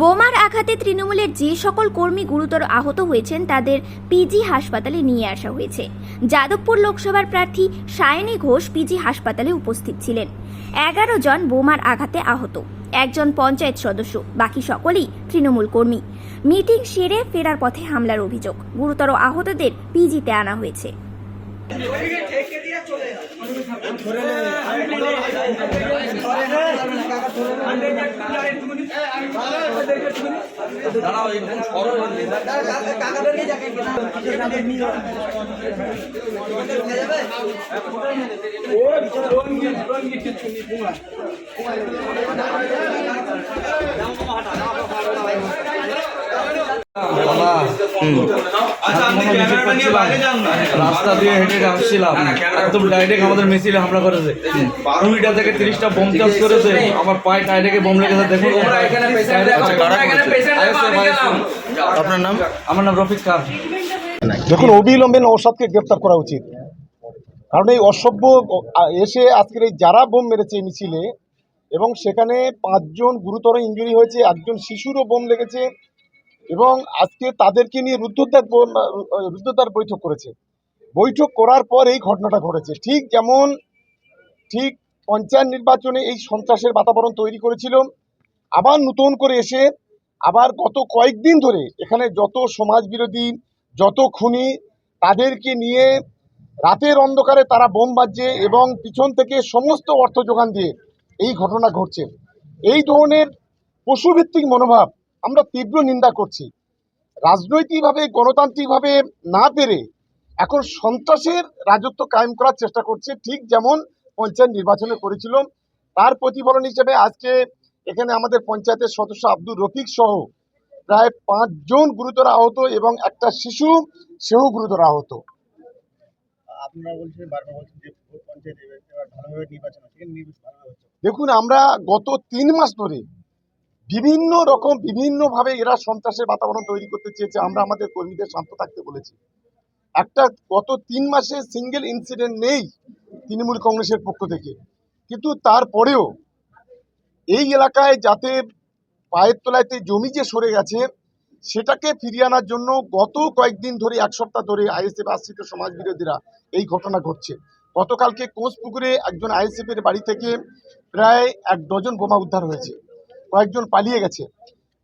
বোমার আঘাতে তৃণমূলের যে সকল কর্মী গুরুতর আহত হয়েছেন, তাদের পিজি হাসপাতালে নিয়ে আসা হয়েছে। যাদবপুর লোকসভার প্রার্থী সায়নী ঘোষ পিজি হাসপাতালে উপস্থিত ছিলেন। এগারো জন বোমার আঘাতে আহত, একজন পঞ্চায়েত সদস্য, বাকি সকলেই তৃণমূল কর্মী। মিটিং সেরে ফেরার পথে হামলার অভিযোগ, গুরুতর আহতদের পিজিতে আনা হয়েছে। বাবা। রাস্তা দিয়ে হেঁটে হেঁটে আসছিলাম একদম ডাইরেক্ট আমাদের মিছিলে হামলা করেছে। বারো মিটার থেকে তিরিশটা বোম চাষ করেছে। আমার পায়ে ডাইরেক্টে বোম লেগেছে দেখুন। আপনার নাম? আমার নাম রফিক খান। দেখুন অবিলম্বে নৌসাদকে গ্রেপ্তার করা উচিত। কারণ এই অসভ্য এসে আজকের এই যারা বোম মেরেছে এই মিছিলে এবং সেখানে পাঁচজন গুরুতর ইঞ্জুরি হয়েছে একজন শিশুরও বোম লেগেছে এবং আজকে তাদেরকে নিয়ে রুদ্ধদ্বার রুদ্ধদ্বার বৈঠক করেছে। বৈঠক করার পর এই ঘটনাটা ঘটেছে। ঠিক যেমন, ঠিক পঞ্চায়েত নির্বাচনে এই সন্ত্রাসের বাতাবরণ তৈরি করেছিল, আবার নতুন করে এসে আবার গত কয়েকদিন ধরে এখানে যত সমাজ বিরোধী যত খুনি, তাদেরকে নিয়ে রাতের অন্ধকারে তারা বোম বাজছে এবং পিছন থেকে সমস্ত অর্থ যোগান দিয়ে এই ঘটনা ঘটছে। এই ধরনের পশুভিত্তিক মনোভাব আমরা তীব্র নিন্দা করছি। রাজনৈতিকভাবে গণতান্ত্রিকভাবে না পেরে এখন সন্ত্রাসের রাজত্ব কায়েম করার চেষ্টা করছে ঠিক যেমন পঞ্চায়েত নির্বাচনে করেছিল তার প্রতিফলন হিসেবে আজকে এখানে আমাদের পঞ্চায়েতের সদস্য আব্দুর রফিক সহ প্রায় পাঁচজন গুরুতর আহত এবং একটা শিশু সেও গুরুতর আহত। দেখুন আমরা গত তিন মাস ধরে বিভিন্ন রকম, বিভিন্নভাবে এরা সন্ত্রাসের বাতাবরণ তৈরি করতে চেয়েছে। আমরা আমাদের কর্মীদের শান্ত থাকতে বলেছি। একটা গত তিন মাসে সিঙ্গেল ইনসিডেন্ট নেই তৃণমূল কংগ্রেসের পক্ষ থেকে। কিন্তু তারপরেও এই এলাকায় যাতে পায়ের তলাইতে জমি যে সরে গেছে, সেটাকে ফিরিয়ে আনার জন্য গত কয়েকদিন ধরে, এক সপ্তাহ ধরে আইএসএফ আশ্রিত সমাজ বিরোধীরা এই ঘটনা ঘটছে। গতকালকে কোঁচপুকুরে একজন আইএসএফ এর বাড়ি থেকে প্রায় এক ডজন বোমা উদ্ধার হয়েছে। কয়েকজন পালিয়ে গেছে।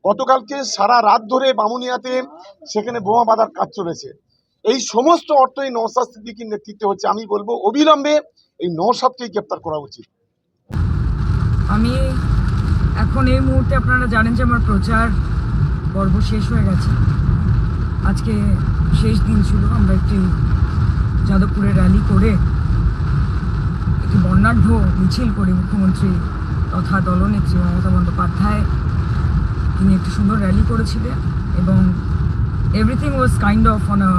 গতকালকে সারা রাত ধরে বামুনিয়াতে সেখানে বোমা বাঁধার কাজ চলেছে। এই সমস্ত অর্থ এই নৌসাদ সিদ্দিকির নেতৃত্বে হচ্ছে। আমি বলব, অবিলম্বে এই নৌসাদকেই গ্রেপ্তার করা উচিত। আমি এখন এই মুহূর্তে আপনারা জানেন যে আমার প্রচার পর্ব শেষ হয়ে গেছে। আজকে শেষ দিন ছিল। আমরা একটি যাদবপুরে র্যালি করে একটি বর্ণাঢ্য মিছিল করে মুখ্যমন্ত্রী তথা দলনেত্রী মমতা বন্দ্যোপাধ্যায় তিনি একটি সুন্দর র্যালি করেছিলেন এবং everything was kind of on a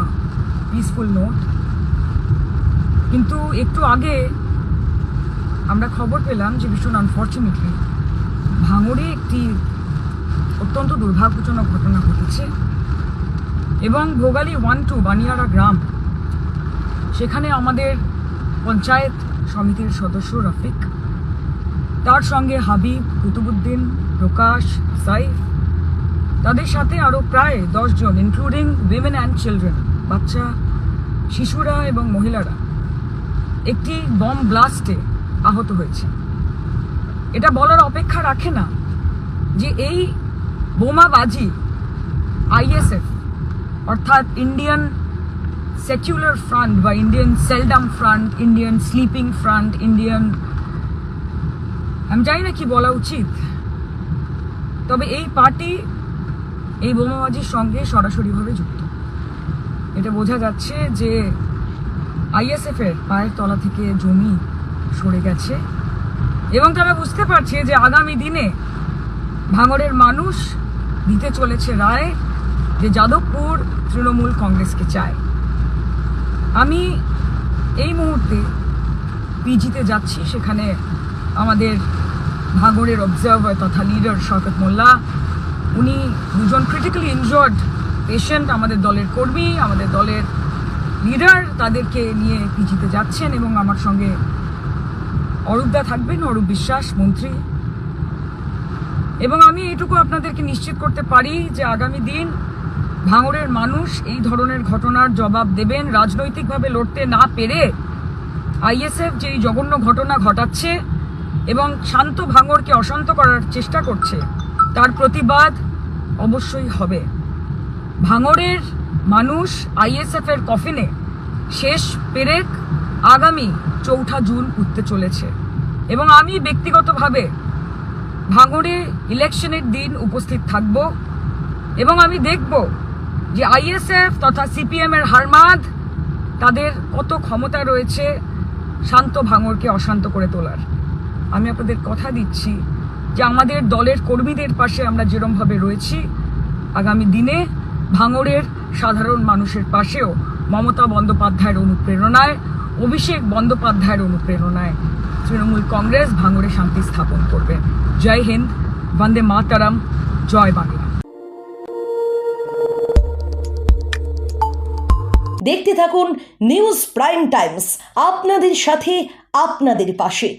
peaceful note কিন্তু একটু আগে আমরা খবর পেলাম যে ভীষণ আনফর্চুনেটলি ভাঙড়ে একটি অত্যন্ত দুর্ভাগ্যজনক ঘটনা ঘটেছে এবং ভোগালী ওয়ান টু বানিয়ারা গ্রাম, সেখানে আমাদের পঞ্চায়েত সমিতির সদস্য রফিক তার সঙ্গে হাবিব, কুতুবুদ্দিন, প্রকাশ, সাইফ, তাদের সাথে আরও প্রায় দশজন ইনক্লুডিং উইমেন অ্যান্ড চিলড্রেন বাচ্চা, শিশুরা এবং মহিলারা। একটি বম ব্লাস্টে আহত হয়েছে। এটা বলার অপেক্ষা রাখে না যে এই বোমাবাজি আইএসএফ, অর্থাৎ ইন্ডিয়ান সেকুলার ফ্রন্ট বা Indian seldom front Indian sleeping front Indian আমি জানি না কি বলা উচিত। তবে এই পার্টি এই বোমাবাজির সঙ্গে সরাসরিভাবে যুক্ত। এটা বোঝা যাচ্ছে যে আইএসএফ এর পায়ের তলা থেকে জমি সরে গেছে এবং তারা বুঝতে পারছে যে আগামী দিনে ভাঙড়ের মানুষ দিতে চলেছে রায় যে যাদবপুর তৃণমূল কংগ্রেসকে চায়। আমি এই মুহূর্তে পিজিতে যাচ্ছি, সেখানে আমাদের ভাঙড়ের অবজার্ভার তথা লিডার শওকত মোল্লা। উনি দুজন ক্রিটিক্যালি ইনজয়ার্ড পেশেন্ট আমাদের দলের কর্মী, আমাদের দলের লিডার তাদেরকে নিয়ে পিজিতে যাচ্ছেন এবং আমার সঙ্গে অরূপদা থাকবেন, অরূপ বিশ্বাস, মন্ত্রী। এবং আমি এটুকু আপনাদেরকে নিশ্চিত করতে পারি যে আগামী দিন ভাঙড়ের মানুষ এই ধরনের ঘটনার জবাব দেবেন। রাজনৈতিকভাবে লড়তে না পেরে আইএসএফ যে এই জঘন্য ঘটনা ঘটাচ্ছে এবং শান্ত ভাঙরকে অশান্ত করার চেষ্টা করছে, তার প্রতিবাদ অবশ্যই হবে। ভাঙরের মানুষ আইএসএফ এর কফিনে শেষ পেরেক আগামী চৌঠা জুন উঠতে চলেছে এবং আমি ব্যক্তিগতভাবে ভাঙড়ে ইলেকশনের দিন উপস্থিত থাকব এবং আমি দেখব যে আইএসএফ তথা সিপিএম এর হারমাদ তাদের কত ক্ষমতা রয়েছে শান্ত ভাঙড়কে অশান্ত করে তোলার। আমি আপনাদের কথা দিচ্ছি যে আমাদের দলের কর্মীদের পাশে আমরা যেরমভাবে রয়েছি, আগামী দিনে ভাঙড়ের সাধারণ মানুষের পাশেও মমতা বন্দ্যোপাধ্যায়ের অনুপ্রেরণায়, অভিষেক বন্দ্যোপাধ্যায়ের অনুপ্রেরণায় তৃণমূল কংগ্রেস ভাঙড়ে শান্তি স্থাপন করবে। জয় হিন্দ, বন্দে মাতারাম, জয় বাংলা। দেখতে থাকুন নিউজ প্রাইম টাইমস, আপনাদের সাথে, আপনাদের পাশে।